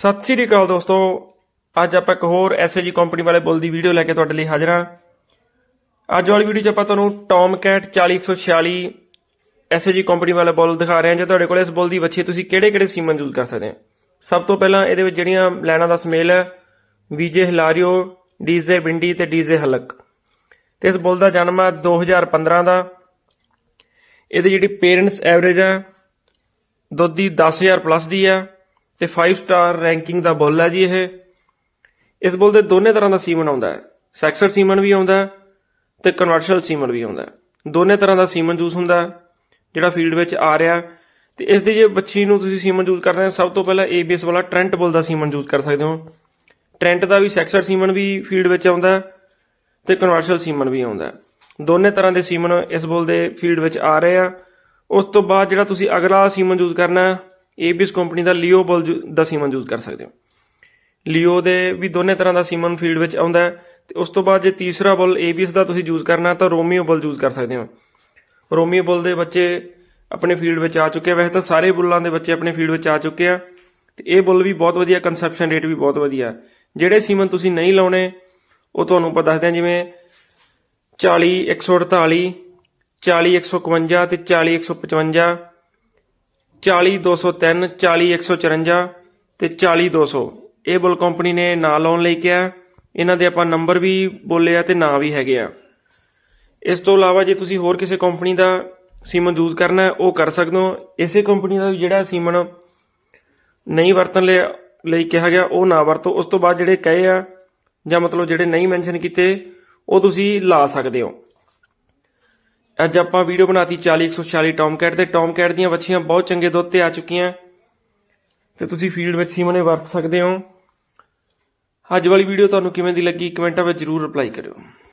ਸਤਿ ਸ੍ਰੀ ਅਕਾਲ ਦੋਸਤੋ। ਅੱਜ ਆਪਾਂ ਇੱਕ ਹੋਰ ਐਸਏਜੀ ਕੰਪਨੀ ਵਾਲੇ ਬੁੱਲ ਦੀ ਵੀਡੀਓ ਲੈ ਕੇ ਤੁਹਾਡੇ ਲਈ ਹਾਜ਼ਰ ਹਾਂ। ਅੱਜ ਵਾਲੀ ਵੀਡੀਓ 'ਚ ਆਪਾਂ ਤੁਹਾਨੂੰ ਟੌਮ ਕੈਟ 40146 ਐਸਏਜੀ ਕੰਪਨੀ ਵਾਲਾ ਬੁੱਲ ਦਿਖਾ ਰਹੇ ਹਾਂ, ਜੇ ਤੁਹਾਡੇ ਕੋਲ ਇਸ ਬੁੱਲ ਦੀ ਵੱਛੀ ਤੁਸੀਂ ਕਿਹੜੇ-ਕਿਹੜੇ ਸੀਮਨ ਯੂਜ਼ ਕਰ ਸਕਦੇ ਹੋ। ਸਭ ਤੋਂ ਪਹਿਲਾਂ ਇਹਦੇ ਵਿੱਚ ਜਿਹੜੀਆਂ ਲਾਈਨਾਂ ਦਾ ਸਮੇਲ ਹੈ ਵੀਜੇ ਹਿਲਾਰੀਓ ਡੀਜ਼ੇ ਬਿੰਡੀ ਤੇ ਡੀਜ਼ੇ ਹਲਕ ਤੇ ਇਸ ਬੁੱਲ ਦਾ ਜਨਮ ਹੈ 2015 ਦਾ। ਇਹਦੀ ਜਿਹੜੀ ਪੇਰੈਂਟਸ ਐਵਰੇਜ ਹੈ, ਦੁੱਧ ਦੀ 10000 ਪਲੱਸ ਦੀ ਆ ਤੇ 5 ਸਟਾਰ ਰੈਂਕਿੰਗ ਦਾ ਬੁੱਲ ਹੈ ਜੀ ਇਹ। ਇਸ ਬੁੱਲ ਦੇ ਦੋਨੇ ਤਰ੍ਹਾਂ ਦਾ ਸੀਮਨ ਆਉਂਦਾ ਹੈ। ਸੈਕਸਰ ਸੀਮਨ ਵੀ ਆਉਂਦਾ ਹੈ ਤੇ ਕਨਵਰਸ਼ਲ ਸੀਮਨ ਵੀ ਆਉਂਦਾ ਦੋਨੇ ਤਰ੍ਹਾਂ ਦਾ ਸੀਮਨ ਜੂਸ ਹੁੰਦਾ ਜਿਹੜਾ ਫੀਲਡ ਵਿੱਚ ਆ ਰਿਹਾ ਤੇ ਇਸ ਦੀ ਜੇ ਬੱਚੀ ਨੂੰ ਤੁਸੀਂ ਸੀਮਨ ਯੂਜ਼ ਕਰਦੇ ਹੋ, ਸਭ ਤੋਂ ਪਹਿਲਾਂ ਏਬੀਐਸ ਵਾਲਾ ਟ੍ਰੈਂਟ ਬੁੱਲ ਦਾ ਸੀਮਨ ਯੂਜ਼ ਕਰ ਸਕਦੇ ਹੋ। ਟ੍ਰੈਂਟ ਦਾ ਵੀ ਸੈਕਸਰ ਸੀਮਨ ਵੀ ਫੀਲਡ ਵਿੱਚ ਆਉਂਦਾ ਹੈ ਤੇ ਕਨਵਰਸ਼ਲ ਸੀਮਨ ਵੀ ਆਉਂਦਾ ਦੋਨੇ ਤਰ੍ਹਾਂ ਦੇ ਸੀਮਨ ਇਸ ਬੁੱਲ ਦੇ ਫੀਲਡ ਵਿੱਚ ਆ ਰਹੇ ਆ। ਉਸ ਤੋਂ ਬਾਅਦ ਜਿਹੜਾ ਤੁਸੀਂ ਅਗਲਾ ਸੀਮਨ ਯੂਜ਼ ਕਰਨਾ ਹੈ ਏਬੀਐਸ ਕੰਪਨੀ ਦਾ ਲਿਓ ਬੁੱਲ ਯੂ- ਦਾ ਸੀਮਨ ਯੂਜ਼ ਕਰ ਸਕਦੇ ਹੋ। ਲਿਓ ਦੇ ਵੀ ਦੋਨੇ ਤਰ੍ਹਾਂ ਦਾ ਸੀਮਨ ਫੀਲਡ ਵਿੱਚ ਆਉਂਦਾ ਹੈ। ਤੇ ਉਸ ਤੋਂ ਬਾਅਦ ਜੇ ਤੀਸਰਾ ਬੁੱਲ ਏਬੀਐਸ ਦਾ ਤੁਸੀਂ ਯੂਜ਼ ਕਰਨਾ, ਤਾਂ ਰੋਮੀਓ ਬੁੱਲ ਯੂਜ਼ ਕਰ ਸਕਦੇ ਹੋ। ਰੋਮੀਓ ਬੁੱਲ ਦੇ ਬੱਚੇ ਆਪਣੇ ਫੀਲਡ ਵਿੱਚ ਆ ਚੁੱਕੇ ਵੈਸੇ ਤਾਂ ਸਾਰੇ ਬੁੱਲਾਂ ਦੇ ਬੱਚੇ ਆਪਣੇ ਫੀਲਡ ਵਿੱਚ ਆ ਚੁੱਕੇ ਆ। ਤੇ ਇਹ ਬੁੱਲ ਵੀ ਬਹੁਤ ਵਧੀਆ ਕੰਸੈਪਸ਼ਨ ਰੇਟ ਵੀ ਬਹੁਤ ਵਧੀਆ ਜਿਹੜੇ ਸੀਮਨ ਤੁਸੀਂ ਨਹੀਂ ਲਾਉਣੇ, ਉਹ ਤੁਹਾਨੂੰ ਆਪਾਂ ਦੱਸਦੇ ਹਾਂ, ਜਿਵੇਂ 40 148 40 151 ਤੇ 40 155 40 203 40 154 ਤੇ 40 200 ਇਹ ਬੁੱਲ ਕੰਪਨੀ ਨੇ ਨਾਂ ਲਾਉਣ ਲਈ ਕਿਹਾ। ਇਹਨਾਂ ਦੇ ਆਪਾਂ ਨੰਬਰ ਵੀ ਬੋਲੇ ਆ ਤੇ ਨਾਂ ਵੀ ਹੈਗੇ ਆ। ਇਸ ਤੋਂ ਇਲਾਵਾ ਜੇ ਤੁਸੀਂ ਹੋਰ ਕਿਸੇ ਕੰਪਨੀ ਦਾ ਸੀਮਨ ਯੂਜ਼ ਕਰਨਾ ਹੈ, ਉਹ ਕਰ ਸਕਦੇ ਹੋ। ਇਸੇ ਕੰਪਨੀ ਦਾ ਵੀ ਜਿਹੜਾ ਸੀਮਨ ਨਹੀਂ ਵਰਤਣ ਲਈ ਲਈ ਕਿਹਾ ਗਿਆ, ਉਹ ਨਾ ਵਰਤੋ। ਉਸ ਤੋਂ ਬਾਅਦ ਜਿਹੜੇ ਕਹੇ ਆ ਜਾਂ ਮਤਲਬ ਜਿਹੜੇ ਨਹੀਂ ਮੈਂਸ਼ਨ ਕੀਤੇ, ਉਹ ਤੁਸੀਂ ਲਾ ਸਕਦੇ ਹੋ। ਅੱਜ ਆਪਾਂ ਵੀਡੀਓ ਬਣਾਤੀ 40 146 ਟੌਮਕੈਟ ਤੇ ਟੌਮਕੈਟ ਦੀਆਂ ਵੱਛੀਆਂ ਬਹੁਤ ਚੰਗੇ ਦੁੱਧ ਤੇ ਆ ਚੁੱਕੀਆਂ। ਤੇ ਤੁਸੀਂ ਫੀਲਡ ਵਿੱਚ ਸੀਮਨੇ ਵਰਤ ਸਕਦੇ ਹੋ। ਅੱਜ ਵਾਲੀ ਵੀਡੀਓ ਤੁਹਾਨੂੰ ਕਿਵੇਂ ਦੀ ਲੱਗੀ, ਕਮੈਂਟਾਂ ਵਿੱਚ ਜਰੂਰ ਰਿਪਲਾਈ ਕਰਿਓ।